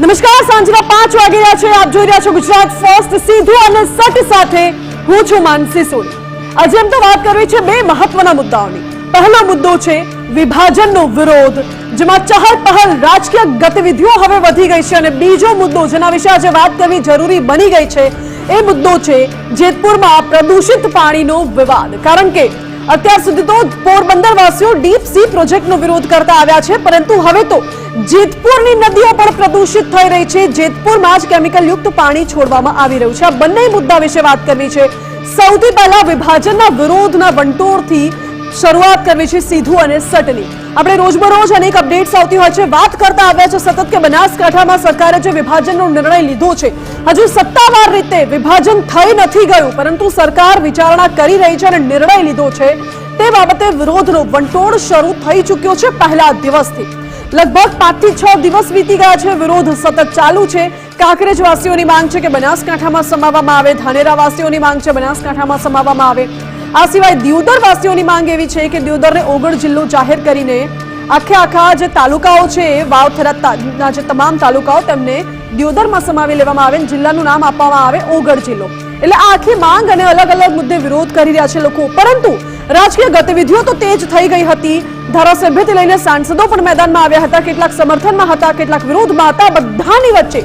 નમસ્કાર, સાંજના પાંચ વાગી રહ્યા છે. આપ જોઈ રહ્યા છો ગુજરાત ફર્સ્ટ સીધું અને સટ સાથે હું છું માનસી સોની. આજે એમ તો વાત કરવી છે બે મહત્વના મુદ્દાઓની. પહેલો મુદ્દો છે વિભાજનનો વિરોધ, જેમાં ચહલ પહલ રાજકીય ગતિવિધિઓ હવે વધી ગઈ છે અને બીજો મુદ્દો જેના વિશે આજે વાત કરવી જરૂરી બની ગઈ છે, એ મુદ્દો છે જેતપુરમાં પ્રદૂષિત પાણીનો વિવાદ. કારણ કે અત્યાર સુધી તો પોરબંદર વાસીઓ ડીપ સી પ્રોજેક્ટનો વિરોધ કરતા આવ્યા છે, પરંતુ હવે તો જેતપુરની નદીઓ પણ પ્રદૂષિત થઈ રહી છે. જેતપુરમાં જ કેમિકલ યુક્ત પાણી છોડવામાં આવી રહ્યું છે. આ બંને મુદ્દા વિશે વાત કરવી છે. સૌથી પહેલા વિભાજનના વિરોધના વંટોળથી શરૂઆત કરવી છે સીધું અને સટની આપણે રોજબરોજ અનેક અપડેટ્સ આવતી હોય છે. વાત કરતા આવ્યા છે સતત કે બનાસકાંઠામાં સરકારે જે વિભાજનનો નિર્ણય લીધો છે, હજુ સત્તાવાર રીતે વિભાજન થઈ નથી ગયું, પરંતુ સરકાર વિચારણા કરી રહી છે અને નિર્ણય લીધો છે. તે બાબતે વિરોધનો વંટોળ શરૂ થઈ ચૂક્યો છે પહેલા દિવસથી. લગભગ પાંચથી છ દિવસ વીતી ગયા છે. વિરોધ સતત ચાલુ છે. કાંકરેજ વાસીઓની માંગ છે કે બનાસકાંઠામાં સમાવવામાં આવે ધાનેરા વાસીઓની માંગ છે બનાસકાંઠામાં સમાવવામાં આવે. આ સિવાય દિયોદર વાસીઓની માંગ એવી છે કે દિયોદરને ઓગળ જિલ્લો જાહેર કરીને આખે આખા જે તાલુકાઓ છે વાવ જે તમામ તાલુકાઓ તેમને દિયોદરમાં સમાવી લેવામાં આવે જિલ્લાનું નામ આપવામાં આવે ઓગળ જિલ્લો. એટલે આ આખી માંગ અને અલગ અલગ મુદ્દે વિરોધ કરી રહ્યા છે લોકો. પરંતુ રાજકીય ગતિવિધિઓ તો તેજ થઈ ગઈ હતી. ધારાસભ્યથી લઈને સાંસદો પણ મેદાનમાં આવ્યા હતા. કેટલાક સમર્થનમાં હતા, કેટલાક વિરોધમાં હતા. બધાની વચ્ચે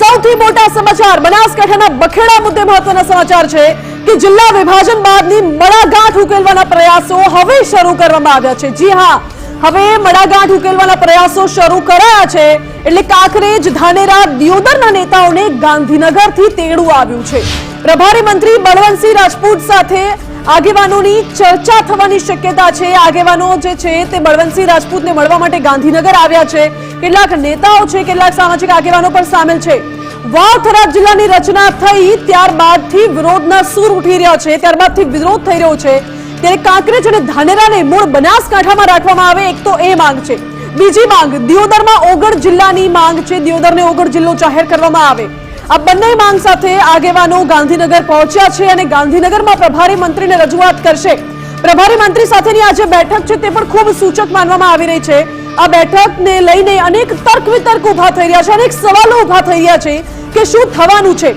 સૌથી મોટા સમાચાર બનાસકાંઠાના બખેડા મુદ્દે મહત્વના સમાચાર છે. કે જિલ્લા વિભાજન બાદની મડાગાંઠ ઉકેલવાના પ્રયાસો હવે શરૂ કરવામાં આવ્યા છે. જી હા, હવે મડાગાંઠ ઉકેલવાના પ્રયાસો શરૂ કરાયા છે એટલે કાંકરેજ, ધાનેરા, દિયોદરના નેતાઓને ગાંધીનગરથી તેડું આવ્યું છે. પ્રભારી મંત્રી બળવંતસિંહ રાજપૂત સાથે આગેવાનોની ચર્ચા થવાની શક્યતા છે. આગેવાનો જે છે તે બળવંતસિંહ રાજપૂતને મળવા માટે ગાંધીનગર આવ્યા છે. કેટલાક નેતાઓ છે, કેટલાક સામાજિક આગેવાનો પણ સામેલ છે. વાવ થરાદ જિલ્લાની રચના થઈ ત્યારબાદથી વિરોધના સૂર ઉઠી રહ્યા છે. ત્યારબાદથી વિરોધ થઈ રહ્યો છે. ત્યારે કાંકરેજ અને ધાનેરાને મૂળ બનાસકાંઠામાં રાખવામાં આવે, એક તો એ માંગ છે. બીજી માંગ, દિયોદરમાં ઓગળ જિલ્લાની માંગ છે. દિયોદરને ઓગળ જિલ્લો જાહેર કરવામાં આવે. આ બંને માંગ સાથે આગેવાનો ગાંધીનગર પહોંચ્યા છે અને ગાંધીનગરમાં પ્રભારી મંત્રીને રજૂઆત કરશે. પ્રભારી મંત્રી સાથેની આ જે બેઠક છે તે પણ ખૂબ સૂચક માનવામાં આવી રહી છે. આ બેઠકને લઈને અનેક તર્ક વિતર્ક ઊભા થઈ રહ્યા છે, અનેક સવાલો ઊભા થઈ રહ્યા છે. કે શું થવાનું છે?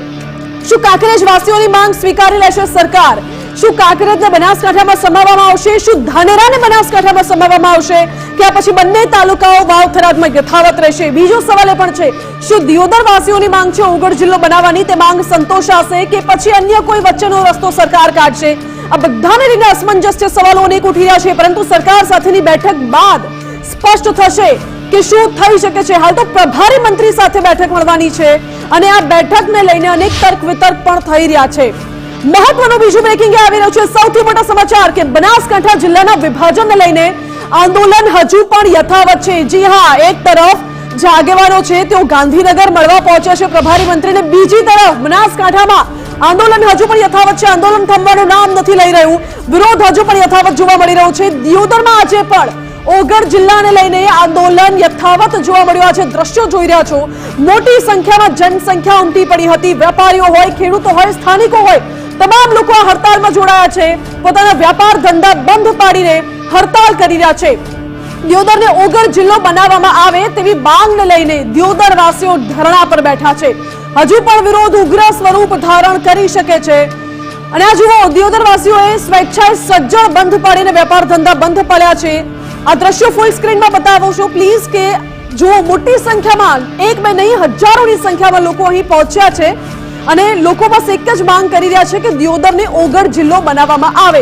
શું કાંકરેજ વાસીઓની માંગ સ્વીકારી લેશે સરકાર? શું કાંકરેજને બનાસકાંઠામાં સમાવવામાં આવશે? શું ધાનેરાને બનાસકાંઠામાં સમાવવામાં આવશે? કે આ પછી બંને તાલુકાઓ વાવ થરાદમાં યથાવત રહેશે? બીજો સવાલ એ પણ છે, શું દિયોદર વાસીઓની માંગ છે ઉગડ જિલ્લો બનાવવાની? તે માંગ સંતોષાશે કે પછી અન્ય કોઈ વચ્ચેનો રસ્તો સરકાર કાઢશે? આ બધાને લઈને અસમંજસ છે, સવાલો અનેક ઉઠી રહ્યા છે, પરંતુ સરકાર સાથેની બેઠક બાદ સ્પષ્ટ થશે કે શું થઈ શકે છે? હાલ તો પ્રભારી મંત્રી સાથે બેઠક મળવાની છે અને આ બેઠકને લઈને અનેક તર્ક વિતર્ક પણ થઈ રહ્યા છે. મહત્વનું બીજું બ્રેકિંગ આવી રહ્યું છે. સૌથી મોટા સમાચાર કે બનાસકાંઠા જિલ્લાના વિભાજનને લઈને આંદોલન હજુ પણ યથાવત છે. જી હા, એક તરફ જે આગેવાનો છે, તેઓ ગાંધીનગર મળવા પહોંચ્યા છે પ્રભારી મંત્રીને. બીજી તરફ બનાસકાંઠામાં આંદોલન હજુ પણ યથાવત છે. આંદોલન થમવાનું નામ નથી લઈ રહ્યું. વિરોધ હજુ પણ યથાવત જોવા મળી રહ્યો છે. દિયોદરમાં આજે પણ ઓગળ જિલ્લાને લઈને આંદોલન યથાવત જોવા મળ્યું. આજે દ્રશ્યો જોઈ રહ્યા છો. મોટી સંખ્યામાં જનસંખ્યા ઉમટી પડી હતી. વેપારીઓ હોય, ખેડૂતો હોય, સ્થાનિકો હોય, તમામ લોકો આ હડતાલમાં જોડાયા છે. પોતાના વ્યાપાર ધંધા બંધ પાડીને હડતાલ કરી રહ્યા છે. દિયોદરને ઓગર જિલ્લો બનાવવામાં આવે તેવી માંગને લઈને દિયોદર વાસીઓ ધરણા પર બેઠા છે. હજુ પણ વિરોધ ઉગ્ર સ્વરૂપ ધારણ કરી શકે છે. અને આ જુઓ દિયોદર વાસીઓએ સ્વેચ્છાએ સજ્જડ બંધ પાડીને વેપાર ધંધા બંધ પડ્યા છે. આ દ્રશ્યો ફૂલ સ્ક્રીનમાં બતાવું છું. પ્લીઝ કે જુઓ મોટી સંખ્યામાં, એક બે નહીં, હજારોની સંખ્યામાં લોકો અહીં પહોંચ્યા છે અને લોકો બસ એક જ માંગ કરી રહ્યા છે કે દિયોદરને ઓગળ જિલ્લો બનાવવામાં આવે.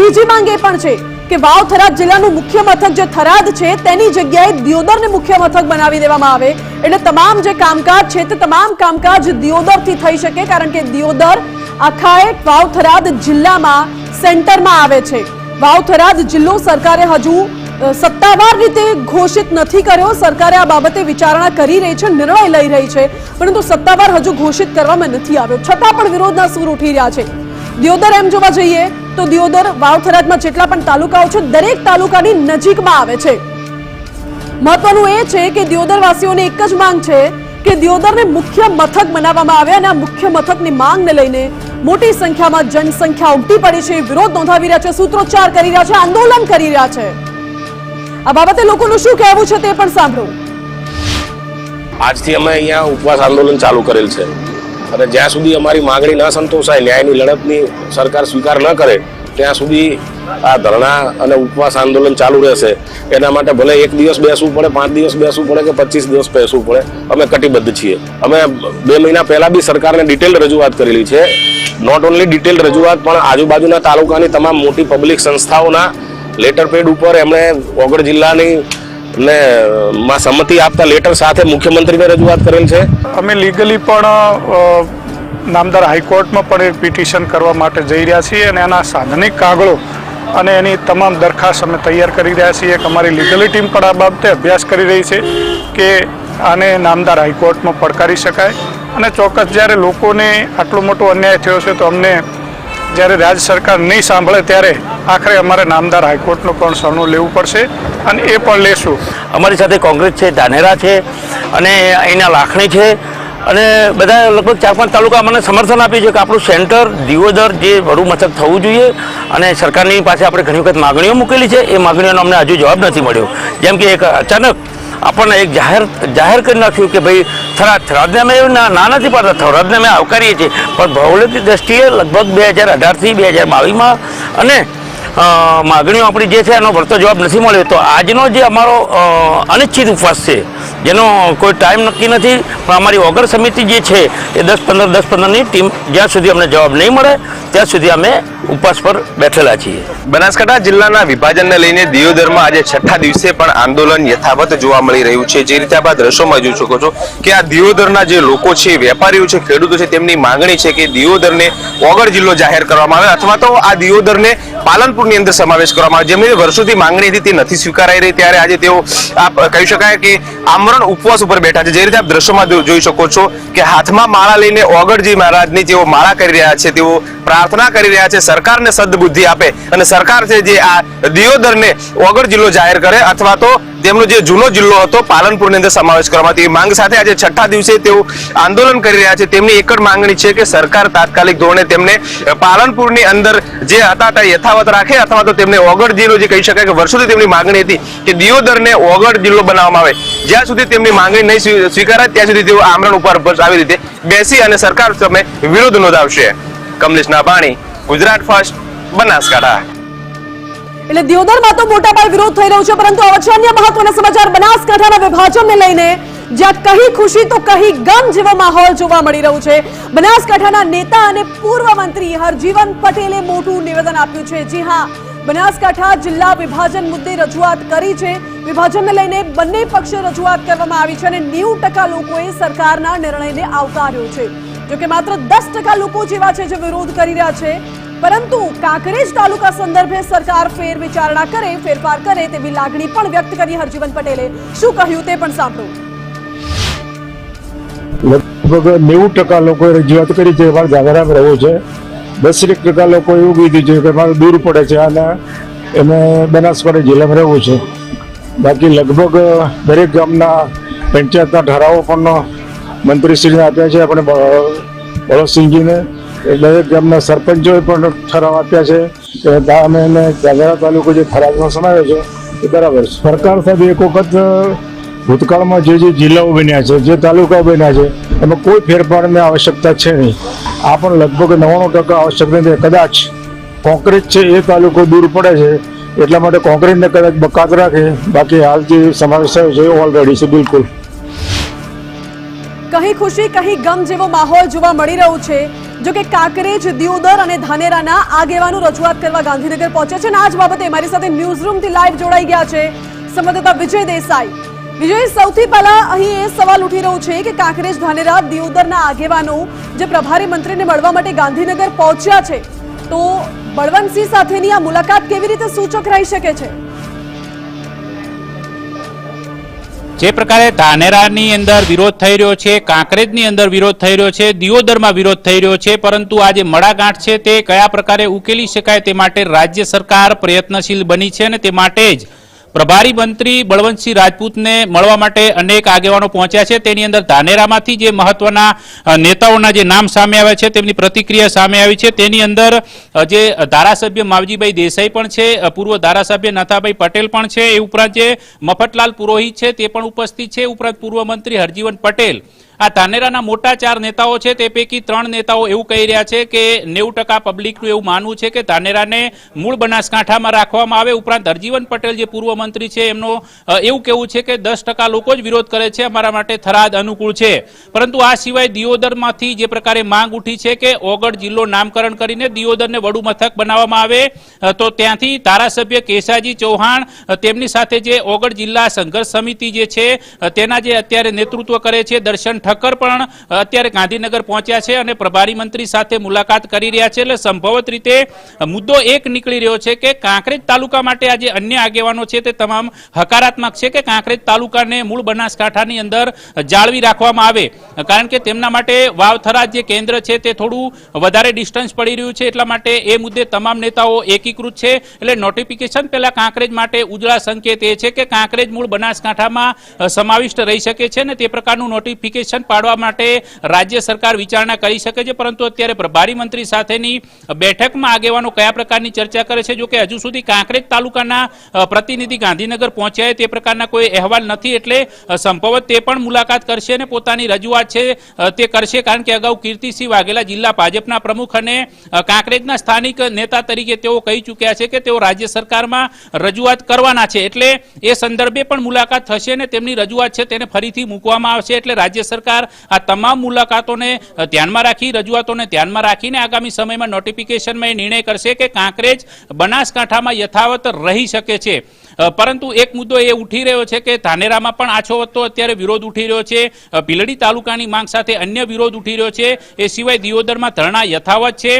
બીજી માંગ એ પણ છે કે વાવ થરાદ જિલ્લાનું મુખ્ય મથક જે થરાદ છે, તેની જગ્યાએ દિયોદરને મુખ્ય મથક બનાવી દેવામાં આવે. એટલે તમામ જે કામકાજ છે, તે તમામ કામકાજ દિયોદરથી થઈ શકે, કારણ કે દિયોદર આખાએ વાવ થરાદ જિલ્લામાં સેન્ટરમાં આવે છે. વાવ થરાદ જિલ્લો સરકારે હજુ સત્તાવાર રીતે ઘોષિત નથી કર્યો. સરકારે આ બાબતે વિચારણા કરી રહી છે, નિર્ણય લઈ રહી છે, પરંતુ સત્તાવાર હજુ ઘોષિત કરવામાં નથી આવ્યો. છતાં પણ વિરોધના સૂર ઉઠી રહ્યા છે. દિયોદર એમ જોવા જઈએ તો દિયોદર વાવ થરાદમાં જેટલા પણ તાલુકાઓ છે, દરેક તાલુકાની નજીકમાં આવે છે. મહત્વનું એ છે કે દિયોદર વાસીઓની એક જ માંગ છે કે દિયોદરને મુખ્ય મથક બનાવવામાં આવે અને આ મુખ્ય મથકની માંગને લઈને મોટી સંખ્યામાં જનસંખ્યા ઉમટી પડી છે. વિરોધ નોંધાવી રહ્યા છે, સૂત્રોચ્ચાર કરી રહ્યા છે, આંદોલન કરી રહ્યા છે. આ બાબતે લોકોનું શું કહેવું છે તે પણ સાંભળો. આજથી અમે અહીંયા ઉપવાસ આંદોલન ચાલુ કરેલ છે. અને જ્યાં સુધી અમારી માંગણી ન સંતોષાય, ન્યાયની લડતની સરકાર સ્વીકાર ન કરે, ત્યાં સુધી આ ધરણા અને ઉપવાસ આંદોલન ચાલુ રહેશે. એના માટે ભલે એક દિવસ બેસવું પડે, પાંચ દિવસ બેસવું પડે કે પચીસ દિવસ બેસવું પડે, અમે કટિબદ્ધ છીએ. અમે બે મહિના પહેલાં બી સરકારને ડિટેલ રજૂઆત કરેલી છે. નોટ ઓનલી ડિટેલ રજૂઆત, પણ આજુબાજુના તાલુકાની તમામ મોટી પબ્લિક સંસ્થાઓના લેટર પેડ ઉપર એમણે ઓગળ જિલ્લાની ને માં સંમતિ આપતા લેટર સાથે મુખ્યમંત્રીને રજૂઆત કરેલ છે. અમે લીગલી પણ નામદાર હાઈકોર્ટમાં પણ એક પિટિશન કરવા માટે જઈ રહ્યા છીએ અને એના સાધનિક કાગળો અને એની તમામ દરખાસ્ત અમે તૈયાર કરી રહ્યા છીએ. એક અમારી લીગલી ટીમ પણ આ બાબતે અભ્યાસ કરી રહી છે કે આને નામદાર હાઈકોર્ટમાં પડકારી શકાય. અને ચોક્કસ જ્યારે લોકોને આટલો મોટો અન્યાય થયો છે તો અમને જ્યારે રાજ્ય સરકાર નહીં સાંભળે ત્યારે આખરે અમારે નામદાર હાઈકોર્ટનું પણ સરનું લેવું પડશે અને એ પણ લેશું. અમારી સાથે કોંગ્રેસ છે, ધાનેરા છે અને અહીંના લાખણી છે અને બધા લગભગ ચાર પાંચ તાલુકા મને સમર્થન આપ્યું છે કે આપણું સેન્ટર, દિયોદર જે વડુ મથક થવું જોઈએ અને સરકારની પાસે આપણે ઘણી વખત માગણીઓ મૂકેલી છે. એ માગણીઓનો અમને હજુ જવાબ નથી મળ્યો. જેમ કે એક અચાનક આપણને એક જાહેર જાહેર કરી નાખ્યું કે ભાઈ થરાદ થરાદને અમે ના નથી પાડતા. થરાદને અમે આવકારીએ છીએ. પણ ભૌગોલિક દ્રષ્ટિએ લગભગ બે હજાર અઢારથી બે હજાર બાવીસમાં અને માગણીઓ આપણી જે છે એનો વળતો જવાબ નથી મળ્યો. તો આજનો જે અમારો અનિચ્છિત ઉપવાસ છે, જેનો કોઈ ટાઈમ નક્કી નથી, પણ અમારી ઓગર સમિતિ જે છે, એ દસ પંદર દસ પંદરની ટીમ જ્યાં સુધી અમને જવાબ નહીં મળે, ત્યાં સુધી અમે ઉપવાસ પર બેઠેલા છીએ. બનાસકાંઠા જિલ્લાના વિભાજનને લઈને દિયોદરમાં આજે છઠ્ઠા દિવસે પણ આંદોલન યથાવત જોવા મળી રહ્યું છે. જે રીતે આપ આ દ્રશ્યોમાં જોઈ શકો છો કે આ દિયોદરના જે લોકો છે, વેપારીઓ છે, ખેડૂતો છે, તેમની માંગણી છે કે દિયોદરને ઓગળ જિલ્લો જાહેર કરવામાં આવે અથવા તો આ દિયોદરને પાલનપુરની અંદર સમાવેશ કરવામાં આવે. જેમની વર્ષોથી માંગણી હતી તે નથી સ્વીકારાઈ રહી. ત્યારે આજે તેઓ આપ કહી શકાય કે આમરણ ઉપવાસ ઉપર બેઠા છે. જે રીતે આપ દ્રશ્યોમાં જોઈ શકો છો કે હાથમાં માળા લઈને ઓગળજી મહારાજની તેઓ માળા કરી રહ્યા છે, તેઓ પ્રાર્થના કરી રહ્યા છે, સરકારને સદબુદ્ધિ આપે અને સરકાર છે જે આ દિયોદરને ઓગળ જિલ્લો જાહેર કરે અથવા તો તેમનો જે જૂનો જિલ્લો હતો પાલનપુરની અંદર સમાવેશ કરવામાં તેવી માંગ સાથે આજે છઠ્ઠા દિવસે તેઓ આંદોલન કરી રહ્યા છે. તેમની એક જ માંગણી છે કે સરકાર તાત્કાલિક ધોરણે તેમને પાલનપુરની અંદર જે હતા તે યથાવત રાખે અથવા તો તેમને ઓગળ જિલ્લો જે કહી શકાય કે વર્ષોથી તેમની માંગણી હતી કે દિયોદરને ઓગળ જિલ્લો બનાવવામાં આવે. જ્યાં સુધી તેમની માંગણી નહીં સ્વી- સ્વીકારાય, ત્યાં સુધી તેઓ આમરણ ઉપર આવી રીતે બેસી અને સરકાર સામે વિરોધ નોંધાવશે. કમલેશ નાભાણી ગુજરાત ફર્સ્ટ, બનાસકાંઠા. એટલે દિયોદરમાં તો મોટા પાયે વિરોધ થઈ રહ્યો છે, પરંતુ હવે અન્ય મહત્વના સમાચાર. બનાસકાંઠાના વિભાજનને લઈને જ્યાં કહી ખુશી તો કહી ગમ જેવો માહોલ જોવા મળી રહ્યો છે. બનાસકાંઠાના નેતા અને પૂર્વ મંત્રી હરજીવન પટેલે મોટું નિવેદન આપ્યું છે. જી હા, બનાસકાંઠા જિલ્લા વિભાજન મુદ્દે રજૂઆત કરી છે. વિભાજનને લઈને બંને પક્ષે રજૂઆત કરવામાં આવી છે અને નેવું ટકા લોકોએ સરકારના નિર્ણયને આવકાર્યો છે. જોકે માત્ર દસ ટકા લોકો જેવા છે જે વિરોધ કરી રહ્યા છે. પરંતુ કાંકરેજ તાલુકા સંદર્ભે સરકાર ફેર વિચારણા કરે, ફેરફાર કરે તેવી લાગણી પણ વ્યક્ત કરી હરજીવન પટેલે. શું કહ્યું તે પણ સાંભળો. લગભગ નેવું ટકા લોકોએ રજૂઆત કરી છે મારે જાગરામ રહેવું છે. દસેક ટકા લોકો એવું કીધું છે કે મારે દૂર પડે છે અને એને બનાસકાંઠા જિલ્લામાં રહેવું છે. બાકી લગભગ દરેક ગામના પંચાયતના ઠરાવો પણ મંત્રીશ્રીને આપ્યા છે, આપણે ભરતસિંહજીને દરેક ગામના સરપંચોએ પણ ઠરાવ આપ્યા છે કે ગામે એને જાગરા તાલુકો જે ઠરાવમાં સમાવે છે, એ બરાબર છે. સરકાર સાહેબ, એક વખત ભૂતકાળમાં જે જે જિલ્લાઓ બન્યા છે, જે તાલુકાઓ બન્યા છે, એમાં કોઈ ફેરફારની આવશ્યકતા છે નહીં. આ પણ લગભગ નવ્વાણું ટકા આવશ્યક નથી, કદાચ કોંક્રિટ છે એ તાલુકો દૂર પડે છે, એટલા માટે કોંક્રિટને કદાચ બકાત રાખે. બાકી હાલ જે સમાવેશ થયો છે ઓલરેડી છે, બિલકુલ. કહી ખુશી, કહી ગમ જેવો માહોલ જોવા મળી રહ્યો છે. જો કે કાંકરેજ, દિયોદર અને ધાનેરાના આગેવાનો રજૂઆત કરવા ગાંધીનગર પહોંચ્યા છે અને આ જ બાબતે મારી સાથે ન્યૂઝ રૂમથી લાઈવ જોડાઈ ગયા છે સંવાદદાતા વિજય દેસાઈ. વિજય, સૌથી પહેલા અહીં એ સવાલ ઉઠી રહ્યો છે કે કાંકરેજ, ધાનેરા, દિયોદરના આગેવાનો જે પ્રભારી મંત્રીને મળવા માટે ગાંધીનગર પહોંચ્યા છે, તો બળવંતસિંહ સાથેની આ મુલાકાત કેવી રીતે સૂચક રહી શકે છે? જે પ્રકારે ધાનેરાની અંદર વિરોધ થઈ રહ્યો છે, કાંકરેજની અંદર વિરોધ થઈ રહ્યો છે, દિયોદરમાં વિરોધ થઈ રહ્યો છે, પરંતુ આ જે મડાગાંઠ છે તે કયા પ્રકારે ઉકેલી શકાય તે માટે રાજ્ય સરકાર પ્રયત્નશીલ બની છે અને તે માટે જ પ્રભારી મંત્રી બળવંતસિંહ રાજપૂતને મળવા માટે અનેક આગેવાનો પહોંચ્યા છે. તેની અંદર ધાનેરામાંથી જે મહત્વના નેતાઓના જે નામ સામે આવ્યા છે, તેમની પ્રતિક્રિયા સામે આવી છે. તેની અંદર જે ધારાસભ્ય માવજીભાઈ દેસાઈ પણ છે પૂર્વ ધારાસભ્ય નાથાભાઈ પટેલ પણ છે. એ ઉપરાંત જે મફતલાલ પુરોહિત છે, તે પણ ઉપસ્થિત છે. ઉપરાંત પૂર્વ મંત્રી હરજીવન પટેલ આ ધાનેરાના મોટા ચાર નેતાઓ છે, તે પૈકી ત્રણ નેતાઓ એવું કહી રહ્યા છે કે નેવું ટકા પબ્લિકનું એવું માનવું છે કે ધાનેરાને મૂળ બનાસકાંઠામાં રાખવામાં આવે. ઉપરાંત હરજીવન પટેલ જે પૂર્વ મંત્રી છે, એમનો એવું કહેવું છે કે દસ ટકા લોકો જ વિરોધ કરે છે, અમારા માટે થરાદ અનુકૂળ છે. પરંતુ આ સિવાય દિયોદરમાંથી જે પ્રકારે માંગ ઉઠી છે કે ઓગળ જિલ્લો નામકરણ કરીને દિયોદરને વડુ મથક બનાવવામાં આવે તો ત્યાંથી ધારાસભ્ય કેશાજી ચૌહાણ તેમની સાથે જે ઓગળ જિલ્લા સંઘર્ષ સમિતિ જે છે તેના જે અત્યારે નેતૃત્વ કરે છે, દર્શન ઠક્કર પણ અત્યારે ગાંધીનગર પહોંચ્યા છે અને પ્રભારી મંત્રી સાથે મુલાકાત કરી રહ્યા છે. એટલે સંભવત રીતે મુદ્દો એક નીકળી રહ્યો છે કે કાંકરેજ તાલુકા માટે આજે અન્ય આગેવાનો છે તે તમામ હકારાત્મક છે કે કાંકરેજ તાલુકાને મૂળ બનાસકાંઠાની અંદર જાળવી રાખવામાં આવે. કારણ કે તેમના માટે વાવથરા જે કેન્દ્ર છે તે થોડું વધારે ડિસ્ટન્સ પડી રહ્યું છે. એટલા માટે એ મુદ્દે તમામ નેતાઓ એકીકૃત છે. એટલે નોટિફિકેશન પહેલા કાંકરેજ માટે ઉજળા સંકેત એ છે કે કાંકરેજ મૂળ બનાસકાંઠામાં સમાવિષ્ટ રહી શકે છે ને તે પ્રકારનું નોટિફિકેશન પાડવા માટે રાજ્ય સરકાર વિચારણા કરી શકે છે, પરંતુ અત્યારે પ્રભારી મંત્રી સાથેની બેઠકમાં આગેવાનો કયા પ્રકારની ચર્ચા કરે છે જો કે હજુ સુધી કાંકરેજ તાલુકાના પ્રતિનિધિ ગાંધીનગર પહોંચ્યા તે પ્રકારના કોઈ અહેવાલ નથી એટલે સંભવત તે પણ મુલાકાત કરશે અને પોતાની રજૂઆત છે તે કરશે, કારણ કે અગાઉ કીર્તિસિંહ વાઘેલા જિલ્લા ભાજપના પ્રમુખ અને કાંકરેજના સ્થાનિક નેતા તરીકે તેઓ કહી ચૂક્યા છે કે તેઓ રાજ્ય સરકારમાં રજૂઆત કરવાના છે, એટલે એ સંદર્ભે પણ મુલાકાત થશે અને તેમની રજૂઆત છે તેને ફરીથી મૂકવામાં આવશે, એટલે રાજ્ય સરકાર આ તમામ મુલાકાતોને ધ્યાનમાં રાખી, રજૂઆતોને ધ્યાનમાં રાખીને આગામી સમયમાં નોટિફિકેશનમાં એ નિર્ણય કરશે કે કાંકરેજ બનાસકાંઠામાં યથાવત રહી શકે છે. પરંતુ એક મુદ્દો એ ઉઠી રહ્યો છે કે ધાનેરામાં પણ આછો વધતો અત્યારે વિરોધ ઉઠી રહ્યો છે. ભીલડી તાલુકાની માંગ સાથે અન્ય વિરોધ ઉઠી રહ્યો છે. એ સિવાય દિયોદરમાં ધરણા યથાવત છે.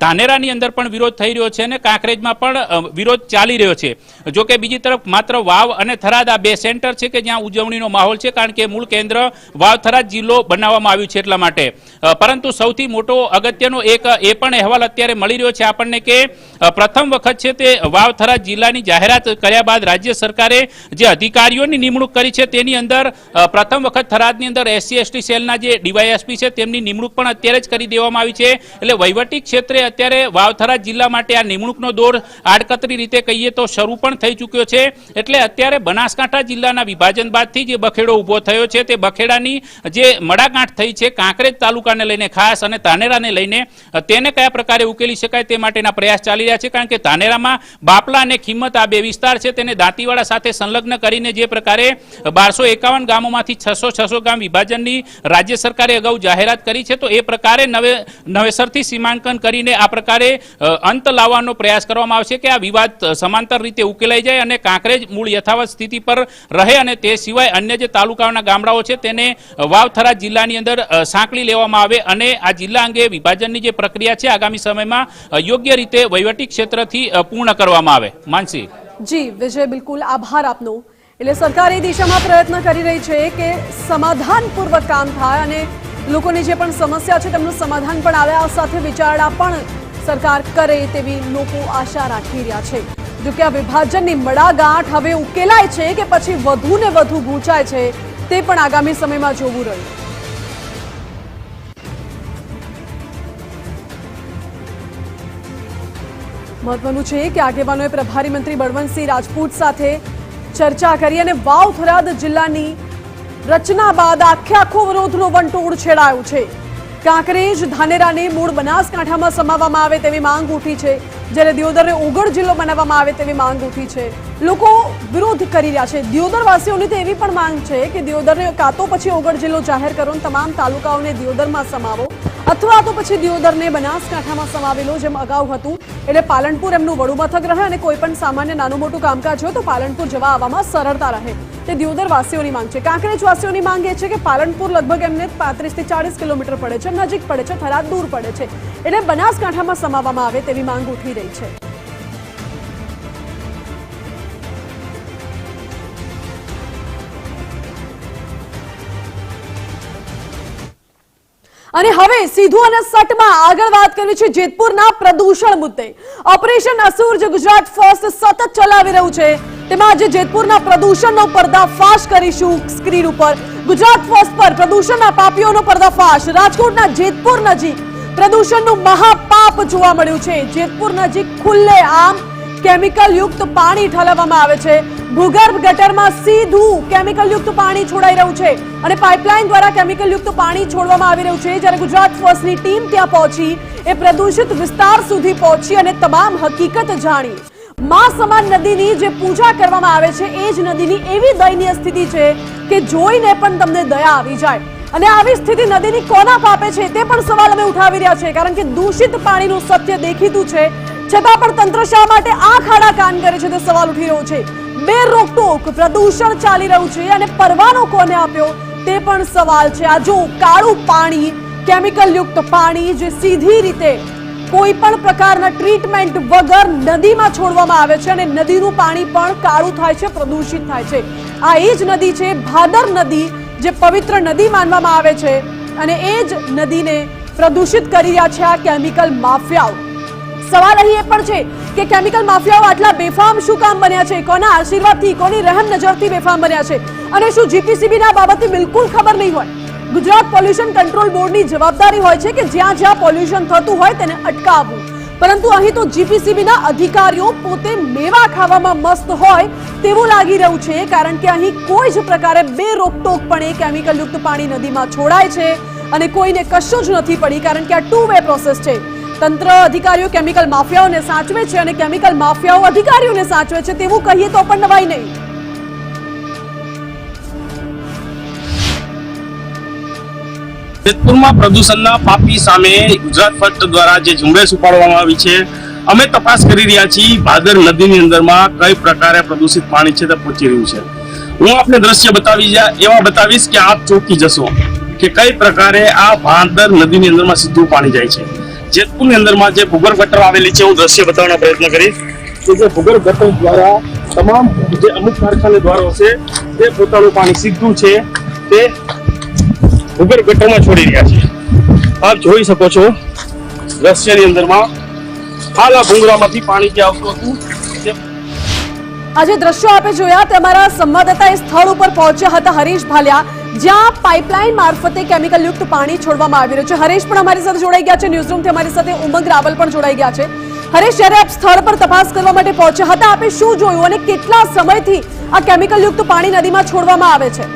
ધાનેરાની અંદર પણ વિરોધ થઈ રહ્યો છે અને કાંકરેજમાં પણ વિરોધ ચાલી રહ્યો છે. જો કે બીજી તરફ માત્ર વાવ અને થરાદ આ બે સેન્ટર છે કે જ્યાં ઉજવણીનો માહોલ છે કારણ કે મૂળ કેન્દ્ર વાવ થરાદ જિલ્લો બનાવવામાં આવ્યું છે એટલા માટે. પરંતુ સૌથી મોટો અગત્યનો એક, એ પણ અહેવાલ અત્યારે મળી રહ્યો છે આપણને કે પ્રથમ વખત છે તે વાવ થરાદ જિલ્લાની જાહેરાત કર્યા બાદ રાજ્ય સરકારે જે અધિકારીઓની નિમણૂક કરી છે તેની અંદર પ્રથમ વખત થરાદની અંદર એસસી, એસટી સેલના જે ડીવાયએસપી છે તેમની નિમણૂક પણ અત્યારે જ કરી દેવામાં આવી છે. એટલે વહીવટી ક્ષેત્રે અત્યારે વાવથરા જિલ્લા માટે આ નિમણૂકનો દોર આડકતરી રીતે કહીએ તો શરૂ પણ થઈ ચૂક્યો છે. એટલે અત્યારે બનાસકાંઠા જિલ્લાના વિભાજન બાદથી જે બખેડો ઊભો થયો છે તે બખેડાની જે મડાગાંઠ થઈ છે કાંકરેજ તાલુકાને લઈને ખાસ અને તાનેરાને લઈને તેને કયા પ્રકારે ઉકેલી શકાય તે માટેના પ્રયાસ ચાલી રહ્યા છે? કારણ કે તાનેરામાં બાપલા અને ખિંમત આ બે વિસ્તાર છે, તેને દાંતીવાડા સાથે સંલગ્ન કરીને જે પ્રકારે બારસો એકાવન ગામોમાંથી છસો છસો ગામ વિભાજનની રાજ્ય સરકારે અગાઉ જાહેરાત કરી છે, તો એ પ્રકારે નવે નવેસરથી સીમાંકન કરીને આ પ્રકારે અંત લાવવાનો પ્રયાસ કરવામાં આવશે કે આ વિવાદ સમાંતર રીતે ઉકેલાઈ જાય અને કાંકરેજ મૂળ યથાવત સ્થિતિ પર રહે અને તે સિવાય અન્ય જે તાલુકાઓના ગામડાઓ છે, તેને વાવથરા જિલ્લાની અંદર સાંકળી લેવામાં આવે અને આ જિલ્લા અંગે વિભાજનની જે પ્રક્રિયા છે, આગામી સમયમાં યોગ્ય રીતે વહીવટી ક્ષેત્રથી પૂર્ણ કરવામાં આવે. માનસી. જી, વિજય, બિલકુલ આભાર આપનો. એટલે સરકાર એ દિશામાં પ્રયત્ન કરી રહી છે કે સમાધાનપૂર્વક કામ થાય અને લોકોની જે પણ સમસ્યા છે તેમનું સમાધાન પણ આવે. આ સાથે વિચારણા પણ સરકાર કરે તેવી લોકો આશા રાખી રહ્યા છે. જો કે આ વિભાજનની મડાગાંઠ હવે ઉકેલાય છે કે પછી વધુ ને વધુ ગૂંચાય છે તે પણ આગામી સમયમાં જોવું રહ્યું. મહત્વનું છે કે આગેવાનોએ પ્રભારી મંત્રી બળવંતસિંહ રાજપૂત સાથે ચર્ચા કરી અને વાવ થરાદ જિલ્લાની રચના બાદ આખે આખો વિરોધનો વંટોળ છેડાયો છે. કાંકરેજ, ધાનેરાને મૂળ બનાસકાંઠામાં સમાવવામાં આવે તેવી માંગ ઉઠી છે, જ્યારે દિયોદરને ઓગળ જિલ્લો બનાવવામાં આવે તેવી માંગ ઉઠી છે. લોકો વિરોધ કરી રહ્યા છે. દિયોદરવાસીઓની તો એવી પણ માંગ છે કે દિયોદરને કાં તો પછી ઓગળ જિલ્લો જાહેર કરો તમામ તાલુકાઓને દિયોદરમાં સમાવો. અથવા તો પછી દિયોદરને બનાસકાંઠામાં સમાવેલો જેમ અગાઉ હતું. એટલે પાલનપુર એમનું વડું મથક રહે અને કોઈ પણ સામાન્ય નાનું મોટું કામકાજ હોય તો પાલનપુર જવા આવવામાં સરળતા રહે. તે દિયોદરવાસીઓની માંગ છે. કાંકરેજવાસીઓની માંગ એ છે કે પાલનપુર લગભગ એમને પાંત્રીસથી ચાળીસ કિલોમીટર પડે છે, નજીક પડે છે, થરાદ દૂર પડે છે. એટલે બનાસકાંઠામાં સમાવવામાં આવે તેવી માંગ ઉઠી રહી છે. અને હવે સીધું અને સટમાં આગળ વાત કરવી છે જેતપુરના પ્રદૂષણ મુદ્દે. ઓપરેશન અસુર જે ગુજરાત ફર્સ્ટ સતત ચલાવી રહ્યું છે. તેમાં આજે જેતપુરના પ્રદૂષણનો પર્દાફાશ કરીશું સ્ક્રીન ઉપર. ગુજરાત ફર્સ્ટ પર પ્રદૂષણના પાપીઓનો પર્દાફાશ. રાજકોટના જેતપુર નજીક પ્રદૂષણનું મહાપાપ જોવા મળ્યું છે. જેતપુર નજીક ખુલ્લે આમ કેમિકલ યુક્ત પાણી ઠલવવામાં આવે છે. ભૂગર્ભ ગટરમાં સીધું કેમિકલ યુક્ત પાણી છોડાઈ રહ્યું છે અને પાઇપલાઇન દ્વારા કેમિકલ યુક્ત પાણી છોડવામાં આવી રહ્યું છે. જ્યારે ગુજરાત ફર્સ્ટની ટીમ ત્યાં પહોંચી, એ પ્રદૂષિત વિસ્તાર સુધી પહોંચી અને તમામ હકીકત જાણી. મા સમાન નદીની જે પૂજા કરવામાં આવે છે, એ જ નદીની એવી દયનીય સ્થિતિ છે કે જોઈને પણ તમને દયા આવી જાય. અને આવી સ્થિતિ નદીની કોના પાપે છે, તે પણ સવાલ અમે ઉઠાવી રહ્યા છે કારણ કે દૂષિત પાણીનું સત્ય દેખીતું છે છતાં પણ તંત્ર શા માટે આ ખાડા કાન કરે છે તે સવાલ ઉઠી રહ્યો છે. બે રોકટોક પ્રદૂષણ ચાલી રહ્યું છે અને પરવાનો કોને આપ્યો તે પણ સવાલ છે. આ જો કાળું પાણી કેમિકલ યુક્ત પાણી જે સીધી રીતે કોઈ પણ પ્રકારના ટ્રીટમેન્ટ વગર નદીમાં છોડવામાં આવે છે અને નદીનું પાણી પણ કાળું થાય છે, પ્રદૂષિત થાય છે. આ એ જ નદી છે, ભાદર નદી, જે પવિત્ર નદી માનવામાં આવે છે અને એ જ નદીને પ્રદૂષિત કરી રહ્યા છે આ કેમિકલ માફિયાઓ. સવાલ અહીં એ પણ છે કે કેમિકલ માફિયાઓ આટલા બેફામ શું કામ બન્યા છે? કોના આશીર્વાદથી, કોની રહેમ નજરથી બેફામ બન્યા છે? અને શું જીપીસીબી ના બાબતે બિલકુલ ખબર નહીં હોય? ગુજરાત પોલ્યુશન કંટ્રોલ બોર્ડની જવાબદારી હોય છે કે જ્યાં જ્યાં પોલ્યુશન થતું હોય તેને અટકાવવું? પરંતુ અહીં તો જીપીસીબી ના અધિકારીઓ પોતે મેવા ખાવામાં મસ્ત હોય તેવું લાગી રહ્યું છે, કારણ કે અહીં કોઈ જ પ્રકારે બે રોકટોકપણે કેમિકલ યુક્ત પાણી નદીમાં છોડાય છે અને કોઈને કશું જ નથી પડી, કારણ કે આ ટુ વે પ્રોસેસ છે. તંત્ર અધિકારીઓ કેમિકલ માફિયાઓને સાચવે છે અને કેમિકલ માફિયાઓ અધિકારીઓને સાચવે છે તેવું કહીએ તો પણ નવાઈ નહીં. જેતપુરમાં પ્રદૂષણના પાપી સામે ગુજરાત ફર્સ્ટ દ્વારા જે ઝુંબેશ ઉપાડવામાં આવી છે, અમે તપાસ કરી રહ્યા છીએ, ભાદર નદીની અંદરમાં કઈ પ્રકારે પ્રદૂષિત પાણી છે તે પહોંચી રહ્યું છે. હું આપને દ્રશ્ય બતાવી એવા બતાવીશ કે આપ ચોકી જશો કે કઈ પ્રકારે આ ભાદર નદીની અંદરમાં સીધું પાણી જાય છે. જેતપુરની અંદરમાં જે ભૂગર્ભ ગટર આવેલી છે, હું દ્રશ્ય બતાવવાનો પ્રયત્ન કરીશ. કે જે ભૂગર્ભ ગટર દ્વારા તમામ જે અમુક કારખાને દ્વારો છે તે પોતાનું પાણી સીધું છે, તે ભૂગર્ભ ગટરમાં છોડી રહ્યા છે. આપ જોઈ શકો છો, દ્રશ્યની અંદરમાં હાલ આ ભૂંગરામાંથી પાણી જે આવતું હતું આજે દ્રશ્યો આપે જોયા, તે અમારા સંવાદદાતા એ સ્થળ ઉપર પહોંચ્યા હતા, હરીશ ભાલિયા. જ્યાં પાઇપલાઇન મારફતે કેમિકલ યુક્ત પાણી છોડવામાં આવી રહ્યું છે. હરેશ પણ અમારી સાથે જોડાઈ ગયા છે. ન્યૂઝરૂમથી અમારી સાથે ઉમંગ રાવલ પણ જોડાઈ ગયા છે. હરેશ, જ્યારે આપ સ્થળ પર તપાસ કરવા માટે પહોંચ્યા હતા, આપે શું જોયું અને કેટલા સમયથી આ કેમિકલ યુક્ત પાણી નદીમાં છોડવામાં આવે છે?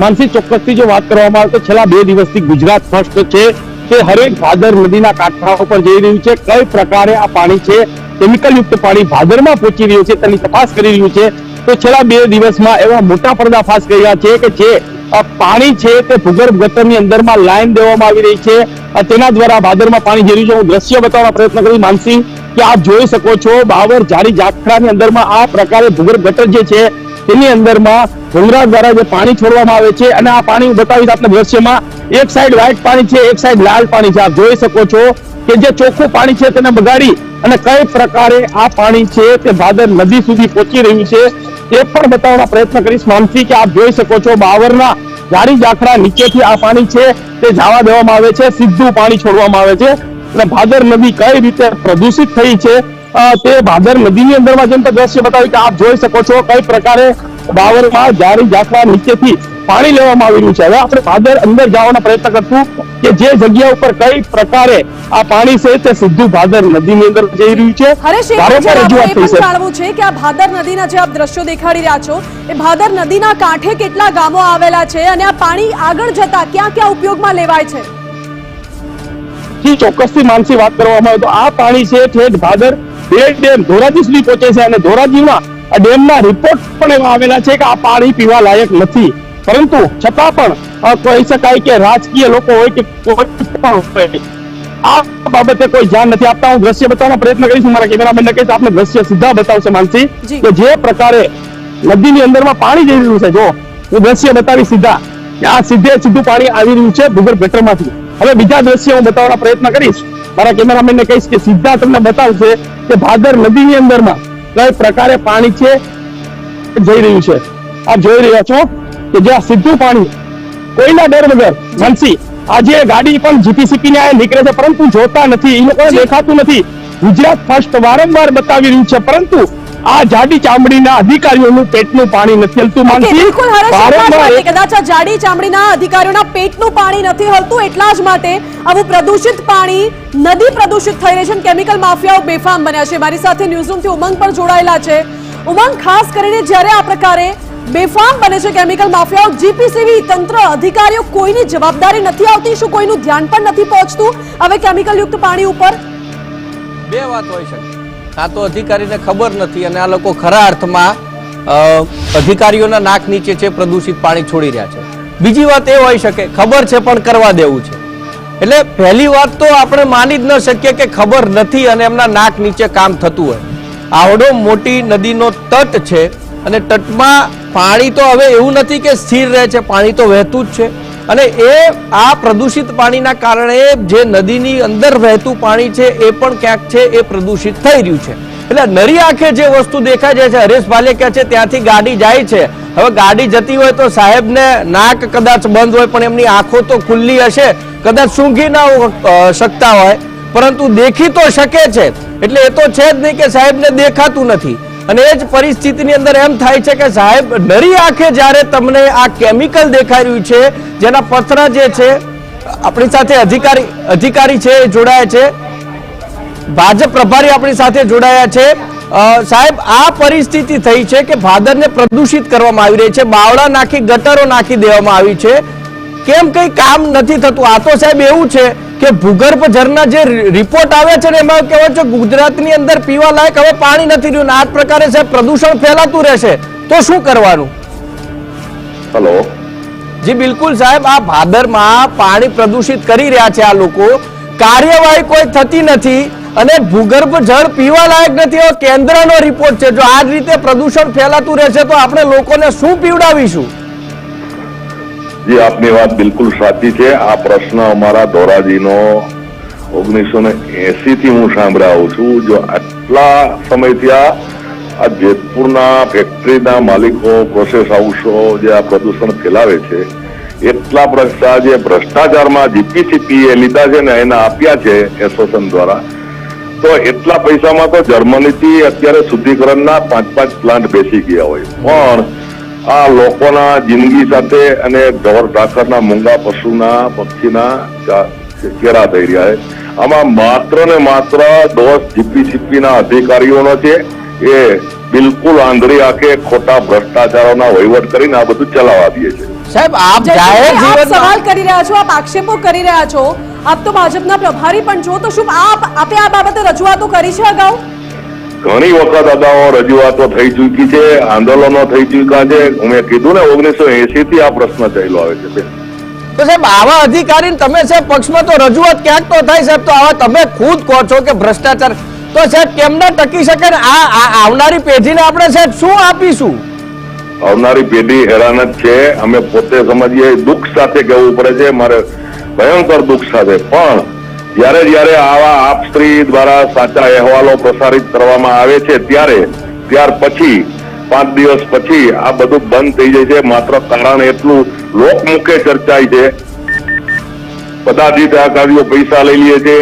માનસી, ચોક્કસથી જો વાત કરવામાં આવે તો છેલ્લા બે દિવસથી ગુજરાત ફર્સ્ટ છે તે હરેક ભાદર નદીના કાંઠા ઉપર જઈ રહ્યું છે. કઈ પ્રકારે આ પાણી છે? કેમિકલ યુક્ત પાણી ભાદરમાં પહોંચી રહ્યું છે? તેની તપાસ કરી રહ્યું છે. તો છેલ્લા બે દિવસમાં એવા મોટા પર્દાફાશ કર્યા છે કે જે પાણી છે તે ભૂગર્ભ ગટરની અંદરમાં લાઈન દેવામાં આવી રહી છે. તેના દ્વારા ભાદરમાં પાણી જઈ છે. હું દ્રશ્ય બતાવવાનો પ્રયત્ન કરી માનસી કે આપ જોઈ શકો છો બાવર જાડી જાખરાની અંદરમાં આ પ્રકારે ભૂગર્ભ ગટર જે છે, તેની અંદરમાં ભૂંગરા દ્વારા જે પાણી છોડવામાં આવે છે. અને આ પાણી બતાવી આપને દ્રશ્યમાં. એક સાઈડ વ્હાઈટ પાણી છે, એક સાઈડ લાલ પાણી છે. આપ જોઈ શકો છો કે જે ચોખ્ખું પાણી છે તેને બગાડી અને કઈ પ્રકારે આ પાણી છે તે ભાદર નદી સુધી પહોંચી રહ્યું છે. તે પણ બતાવવાનો પ્રયત્ન કરીશ. માનસી, કે આપ જોઈ શકો છો, બાવરના જાડી જાખરા નીચેથી આ પાણી છે, તે જવા દેવામાં આવે છે, સીધું પાણી છોડવામાં આવે છે. અને ભાદર નદી કઈ રીતે પ્રદૂષિત થઈ છે તે ભાદર નદીની અંદરમાં કે દ્રશ્ય બતાવ્યું કે આપ જોઈ શકો છો કઈ પ્રકારે બાવરમાં જાડી ઝાંખરા નીચેથી પાણી લેવામાં આવી રહ્યું છે. હવે આપણે ફાધર અંદર જવાનો પ્રયત્ન કરશું કે જે જગ્યા ઉપર કઈ પ્રકારે આ પાણી છે તે સીધું ભાદર નદીની અંદર જઈ રહ્યું છે. વારંવાર રજૂઆત થઈ છે. જાણવું છે કે આ ભાદર નદીના જે આપ દ્રશ્યો દેખાડી રહ્યા છો એ ભાદર નદીના કાંઠે કેટલા ગામો આવેલા છે અને આ પાણી આગળ જતા ક્યાં ક્યાં ઉપયોગમાં લેવાય છે? થી ચોક્કસથી માનસી વાત કરવામાં આવે તો આ પાણી છે ઠેઠ ભાદર બે ડેમ ધોરાજી સુધી પહોંચે છે અને ધોરાજીમાં આ ડેમના રિપોર્ટ પણ એવા આવેલા છે કે આ પાણી પીવા લાયક નથી. પરંતુ છતાં પણ કહી શકાય કે રાજકીય લોકો હોય કે કોઈ આ બાબતે કોઈ ધ્યાન નથી આપતા. હું દ્રશ્ય બતાવવાનો પ્રયત્ન કરીશ. મારા કેમેરામેનને કહીશ આપને દ્રશ્ય સીધા બતાવશે માનસી. કે જે પ્રકારે નદીની અંદરમાં પાણી જઈ રહ્યું છે જો હું દ્રશ્ય બતાવી સીધા. આ સીધે સીધું પાણી આવી રહ્યું છે ભૂગર્ભ ગટરમાંથી. હવે બીજા દ્રશ્ય હું બતાવવાનો પ્રયત્ન કરીશ. મારા કેમેરામેનને કહીશ કે સીધા તમને બતાવશે કે ભાદર નદીની અંદરમાં કઈ પ્રકારે પાણી છે જઈ રહ્યું છે. આપ જોઈ રહ્યા છો? કે જ્યાં સીધું પાણી કોઈના ડર વગર મનસી આજે ગાડી પણ જીપીસીપી ને નીકળે છે પરંતુ જોતા નથી એ લોકોને દેખાતું નથી. ગુજરાત ફર્સ્ટ વારંવાર બતાવી રહ્યું છે પરંતુ આ જાડી ચામડીના અધિકારીઓનું પેટનું પાણી નથી હલતું માનસી. કદાચ આ જાડી ચામડીના અધિકારીઓના પેટનું પાણી નથી હલતું એટલા જ માટે આવું પ્રદૂષિત પાણી નદી પ્રદૂષિત થઈ રહી છે કેમિકલ માફિયાઓ બેફામ બન્યા છે. મારી સાથે ન્યૂઝરૂમથી ઉમંગ પણ જોડાયેલા છે. ઉમંગ ખાસ કરીને જ્યારે આ પ્રકારે બેફામ બને છે કેમિકલ માફિયાઓ. જીપીસીબી તંત્ર અધિકારીઓ કોઈની જવાબદારી નથી આવતી, શું કોઈનું ધ્યાન પણ નથી પહોંચતું હવે કેમિકલ યુક્ત પાણી ઉપર? બે વાત હોય શકે. કાં તો અધિકારીને ખબર નથી અને આ લોકો ખરા અર્થમાં અધિકારીઓના નાક નીચે છે, પ્રદૂષિત પાણી છોડી રહ્યા છે. બીજી વાત એ હોઈ શકે, ખબર છે પણ કરવા દેવું છે. એટલે પહેલી વાત તો આપણે માની જ ન શકીએ કે ખબર નથી અને એમના નાક નીચે કામ થતું હોય. આવડો મોટી નદીનો તટ છે અને તટમાં પાણી તો હવે એવું નથી કે સ્થિર રહે છે, પાણી તો વહેતું જ છે. અને એ આ પ્રદૂષિત પાણીના કારણે જે નદીની અંદર વહેતું પાણી છે, એ પણ ક્યાંક છે, એ પ્રદૂષિત થઈ રહ્યું છે. એટલે નરી આંખે જે વસ્તુ દેખાય જાય છે હરેશ ભાલેકા છે, ત્યાંથી ગાડી જાય છે. હવે ગાડી જતી હોય તો સાહેબને નાક કદાચ બંધ હોય, પણ એમની આંખો તો ખુલ્લી હશે. કદાચ સૂંઘી ના શકતા હોય. પરંતુ દેખી તો શકે છે. એટલે એ તો છે જ નહીં કે સાહેબને દેખાતું નથી. અને એ જ પરિસ્થિતિની અંદર એમ થાય છે કે સાહેબ, નરી આંખે જ્યારે તમને આ કેમિકલ દેખાઈ રહ્યું છે, જેના પથરા જે છે, આપણી સાથે અધિકારી અધિકારી છે, એ જોડાયા છે. ભાજપ પ્રભારી આપણી સાથે જોડાયા છે. સાહેબ, આ પરિસ્થિતિ થઈ છે કે ભાદરને પ્રદૂષિત કરવામાં આવી રહી છે, બાવળા નાખી, ગટરો નાખી દેવામાં આવી છે. કેમ કઈ કામ નથી થતું? આ તો સાહેબ એવું છે કે ભૂગર્ભ જળના જે રિપોર્ટ આવે છે ને એમાં કહેવાય છે ગુજરાતની અંદર પીવા લાયક હવે પાણી નથી રહ્યું આ પ્રકારે સાહેબ પ્રદૂષણ ફેલાતું રહેશે. તો શું કરવાનું? હલો જી બિલકુલ સાહેબ આ ભાદરમાં પાણી પ્રદૂષિત કરી રહ્યા છે આ લોકો. કાર્યવાહી કોઈ થતી નથી અને ભૂગર્ભ જળ પીવા લાયક નથી એવો કેન્દ્રનો રિપોર્ટ છે. જો આ રીતે પ્રદૂષણ ફેલાતું રહેશે તો આપણે લોકોને શું પીવડાવીશું? જી, આપની વાત બિલકુલ સાચી છે. આ પ્રશ્ન અમારા ધોરાજીનો ઓગણીસો ને એસી થી હું સાંભળાવું છું. જો આટલા સમયથી આ આ જેતપુરના ફેક્ટરીના માલિકો પ્રોસેસ હાઉસો જે આ પ્રદૂષણ ફેલાવે છે, એટલા ભ્રષ્ટા જે ભ્રષ્ટાચારમાં જીપીસીપી એ લીધા છે ને એના આપ્યા છે એસોસિએશન દ્વારા, તો એટલા પૈસામાં તો જર્મનીથી અત્યારે શુદ્ધિકરણના પાંચ પાંચ પ્લાન્ટ બેસી ગયા હોય. પણ આ લોકોના જિંદગી સાથે અને ઢોર ઢાકરના મૂંગા પશુના પક્ષીના ચેરા થઈ રહ્યા છે. આમાં માત્ર ને માત્ર દોષ જીપી જીપીના અધિકારીઓનો છે. એ બિલકુલ આંધળી આંખે ખોટા ભ્રષ્ટાચારોના વહીવટ કરીને આ બધું ચલાવવા દે છે. સાહેબ આપ જાહેર જીવન સવાલ કરી રહ્યા છો આપ આક્ષેપો કરી રહ્યા છો. આપ તો ભાજપના પ્રભારી પણ છો. તો શું આપ આપે આ બાબતે રજૂઆતો કરી છે અગાઉ? ઘણી વખત અગાઉ રજૂઆતો થઈ ચૂકી છે આંદોલનો થઈ ચૂક્યા છે. મેં કીધું ને ઓગણીસો એસી થી આ પ્રશ્ન ચાલ્યો આવે છે તો સાહેબ આવા અધિકારી તમે સાહેબ પક્ષમાં તો રજૂઆત ક્યાંક તો થાય સાહેબ તો આવા તમે ખુદ કહો છો કે ભ્રષ્ટાચાર. તો સાહેબ કેમ ના ટકી શકે ને? આ આ આવનારી પેઢીને આપણે સાહેબ શું આપીશું? આવનારી પેઢી હેરાન જ છે. અમે પોતે સમજીએ દુઃખ સાથે કહેવું પડે છે. મારે ભયંકર દુઃખ સાથે. પણ જ્યારે જ્યારે આવા આપ સ્ત્રી દ્વારા સાચા અહેવાલો પ્રસારિત કરવામાં આવે છે, ત્યારે, ત્યાર પછી, પાંચ દિવસ પછી આ બધું બંધ થઈ જાય છે. માત્ર કારણ એટલું લોકમુખે ચર્ચાય છે. પદાધિકારીઓ પૈસા લઈ લે છે,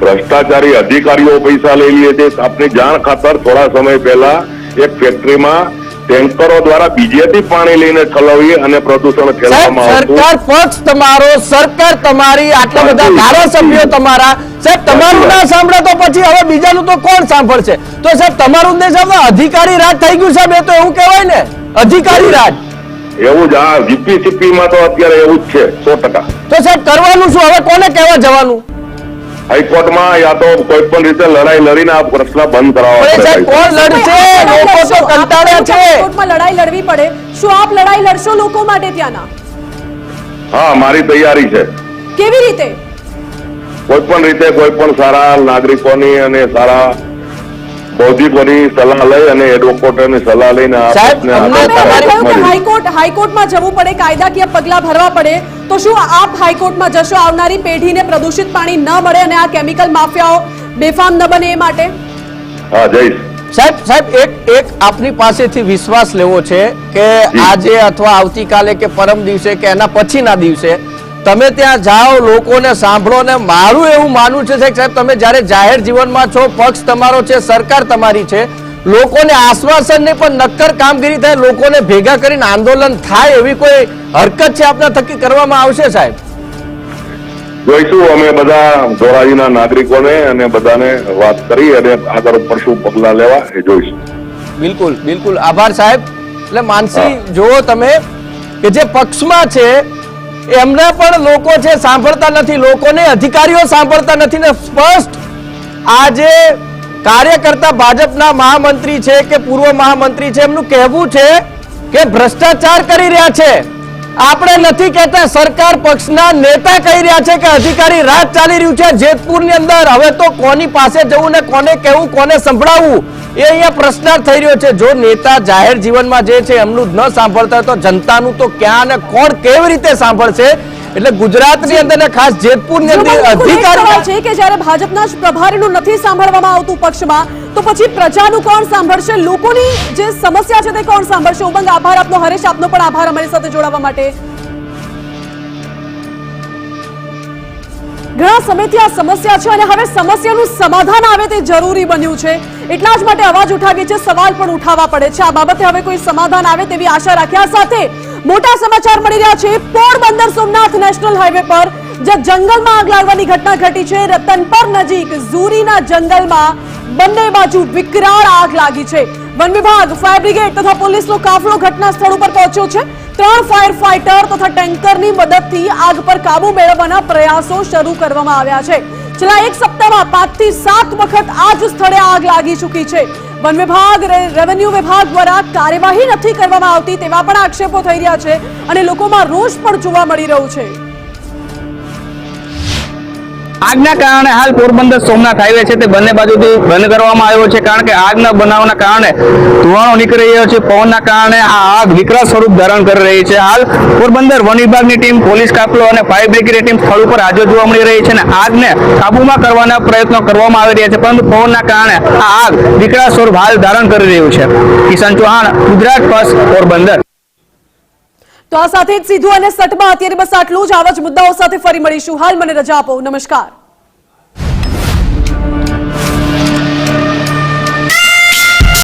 ભ્રષ્ટાચારી અધિકારીઓ પૈસા લઈ લે છે. આપની જાણ ખાતર થોડા સમય પહેલા એક ફેક્ટરીમાં ટેન્કરો દ્વારા બીજેથી પાણી લઈને ઠલવી અને પ્રદૂષણ ફેલાવવામાં આવતું. સરકાર પક્ષ તમારો સરકાર તમારી આટલા બધા ધારાસભ્યો તમારા. સાહેબ તમારું ના સાંભળે તો પછી હવે બીજાનું તો કોણ સાંભળશે? તો સાહેબ તમારું ઉદ્દેશ હવે અધિકારી રાજ થઈ ગયું સાહેબ એ તો એવું કહેવાય ને? અધિકારી રાજ. એવું જ. આ જીપીસીપી માં તો અત્યારે એવું જ છે સો ટકા. તો સાહેબ કરવાનું શું? હવે કોને કહેવા જવાનું? હાઈકોર્ટમાં યા તો કોઈ પણ રીતે લડાઈ લડીને આ પ્રશ્ન બંધ કરાવવા પણ એ સાહેબ પડે કોણ લડશે? લોકો તો કંટાળ્યા છે. કોર્ટમાં લડાઈ લડવી પડે. શું આપ લડાઈ લડશો લોકો માટે ત્યાંના? હા મારી તૈયારી છે. કેવી રીતે? કોઈ પણ રીતે કોઈ પણ સારા નાગરિકોની અને સારા બૌદ્ધિકોની સલાહ લઈ અને એડવોકેટોની સલાહ લઈને. હાઈકોર્ટ હાઈકોર્ટમાં જવું પડે કાયદાકીય પગલા ભરવા પડે તો શું આપ હાઈકોર્ટમાં જશો? આવનારી પેઢીને પ્રદૂષિત પાણી ન મળે અને આ કેમિકલ માફિયાઓ બેફામ ન બને એ માટે? હા જઈશ સાહેબ સાહેબ એક એક આપની પાસેથી વિશ્વાસ લેવો છે કે આજે અથવા આવતીકાલે કે પરમ દિવસે કે એના પછીના દિવસે તમે ત્યાં જાઓ લોકોને સાંભળો ને મારું એવું માનવું છે સાહેબ તમે જ્યારે જાહેર જીવનમાં છો પક્ષ તમારો છે સરકાર તમારી છે લોકોને આશ્વાસન ને પણ નક્કર કામગીરી થાય લોકોને ભેગા કરીને આંદોલન થાય એવી કોઈ હરકત છે આપના થકી કરવામાં આવશે સાહેબ? જોઈશું અમે બધા ધોરાજીના નાગરિકોને અને બધાને વાત કરી અને આગળ ઉપર શું પગલા લેવા એ જોઈશું. બિલકુલ બિલકુલ. આભાર સાહેબ. એટલે માનસી જુઓ તમે કે જે પક્ષમાં છે એમના પણ લોકો છે, સાંભળતા નથી. લોકોને અધિકારીઓ સાંભળતા નથી ને સ્પષ્ટ આજે કાર્યકર્તા ભાજપના મહામંત્રી છે કે પૂર્વ મહામંત્રી છે, એમનું કહેવું છે કે ભ્રષ્ટાચાર કરી રહ્યા છે. આપણે નથી કહેતા સરકાર પક્ષના નેતા કહી રહ્યા છે કે અધિકારી રાજ ચાલી રહ્યું છે જેતપુરની અંદર. હવે તો કોની પાસે જવું ને કોને કહેવું, કોને સંભળાવવું? એ અહીંયા પ્રશ્નાર્થ થઈ રહ્યો છે. જો નેતા જાહેર જીવનમાં જે છે એમનું ન સાંભળતા તો જનતાનું તો ક્યાં અને કોણ કેવી રીતે સાંભળશે? એટલે ગુજરાતની અંદર ને ખાસ જેતપુરની અંદર જેમાં લોકો એક અધિકારી છે કે જ્યારે ભાજપના જ પ્રભારીનું નથી સાંભળવામાં આવતું પક્ષમાં તો પછી પ્રજાનું કોણ સાંભળશે? લોકોની જે સમસ્યા છે તે કોણ સાંભળશે? ઉમંગ આભાર આપનો હરેશ આપનો પણ આભાર અમારી સાથે જોડાવા માટે. ઘણા સમયથી આ સમસ્યા છે અને હવે સમસ્યાનું સમાધાન આવે તે જરૂરી બન્યું છે. એટલા જ માટે અવાજ ઉઠાવીએ છે સવાલ પણ ઉઠાવવા પડે છે. આ બાબતે હવે કોઈ સમાધાન આવે તેવી આશા રાખ્યા સાથે મોટા સમાચાર મળી રહ્યા છે. પોરબંદર સોમનાથ નેશનલ હાઈવે પર જે જંગલમાં આગ લાગવાની ઘટના ઘટી છે રતનપર નજીક ઝુરીના જંગલમાં બંને બાજુ વિકરાળ આગ લાગી છે. વન વિભાગ, ફાયર બ્રિગેડ તથા પોલીસનો કાફલો ઘટના સ્થળ ઉપર પહોંચ્યો છે. ત્રણ ફાયર ફાઈટર તથા ટેન્કરની મદદથી આગ પર કાબુ મેળવવાના પ્રયાસો શરૂ કરવામાં આવ્યા છે. છેલ્લા એક સપ્તાહમાં પાંચથી સાત વખત આ જ સ્થળે આગ લાગી ચૂકી છે. વન વિભાગ રેવન્યુ વિભાગ દ્વારા કાર્યવાહી નથી કરવામાં આવતી તેવા પણ આક્ષેપો થઈ રહ્યા છે અને લોકોમાં રોષ પણ જોવા મળી રહ્યો છે. આગના કારણે હાલ પોરબંદર સોમનાથ હાઈવે છે તે બંને બાજુથી બંધ કરવામાં આવ્યો છે કારણ કે આગના બનાવના કારણે ધુવાણો નીકળી રહ્યો છે. પવનના કારણે આ આગ વિકરાળ સ્વરૂપ ધારણ કરી રહી છે. હાલ પોરબંદર વન વિભાગની ટીમ, પોલીસ કાફલો અને ફાયર બ્રિગેડની ટીમ સ્થળ ઉપર હાજર જોવા મળી રહી છે અને આગને કાબુમાં કરવાના પ્રયત્નો કરવામાં આવી રહ્યા છે. પરંતુ પવનના કારણે આ આગ વિકરાળ સ્વરૂપ હાલ ધારણ કરી રહ્યું છે. કિશન ચૌહાણ, ગુજરાત ફર્સ્ટ પોરબંદર. તો આ સાથે જ સીધું અને સટમાં અત્યારે બસ આટલું જ. આવા જ મુદ્દાઓ સાથે ફરી મળીશું. હાલ મને રજા આપો. નમસ્કાર.